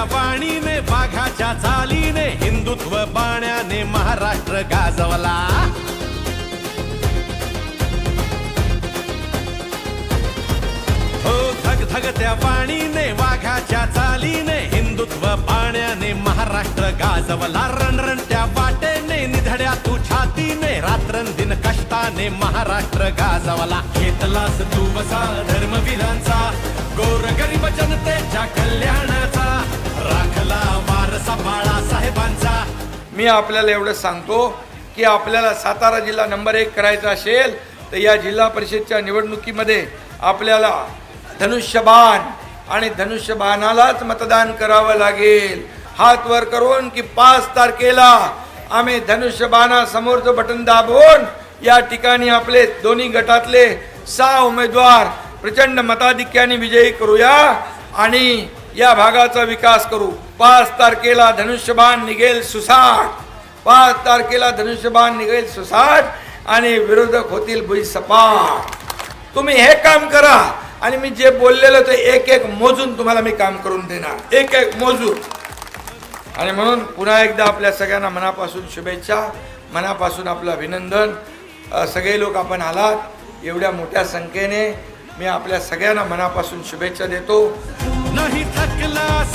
धगधगत्या वाणीने वाघाच्या चालीने हिंदुत्व बाण्याने महाराष्ट्र गाजवला. हो धगधगत्या वाणीने वाघाच्या चालीने हिंदुत्व पाण्याने महाराष्ट्र गाजवला. रणरणत्या वाटेने निधड्या तू छातीने रात्रंदिन कष्टाने महाराष्ट्र गाजवला. घेतलास तू वसा धर्मवीरांचा गोर गरीब जनतेच्या कल्याण राखला वारसा बाळा साहेबांचा. मी आपल्याला एवढं सांगतो की आपल्याला सातारा जिल्हा नंबर एक करायचा असेल तर या जिल्हा परिषदच्या निवडणुकीमध्ये आपल्याला धनुष्यबाण आणि धनुष्यबाणालाच मतदान करावं लागेल. हात वर करून की पाच तारखेला आम्ही धनुष्यबाणासमोरचं बटन दाबून या ठिकाणी आपले दोन्ही गटातले सहा उमेदवार प्रचंड मताधिक्याने विजयी करूया आणि या भागाचा विकास करू. पाच तारखेला धनुष्यबाण निघेल सुसाट. पाच तारखेला धनुष्यबाण निघेल सुसाट आणि विरोधक होतील भुईसपाट. तुम्ही हे काम करा आणि मी जे बोललेलं ते एक एक मोजून तुम्हाला मी काम करून देणार. एक एक मोजून. आणि म्हणून पुन्हा एकदा आपल्या सगळ्यांना मनापासून शुभेच्छा मनापासून आपलं अभिनंदन. सगळे लोक आपण आलात एवढ्या मोठ्या संख्येने मी आपल्या सगळ्यांना मनापासून शुभेच्छा देतो. नाही थकलास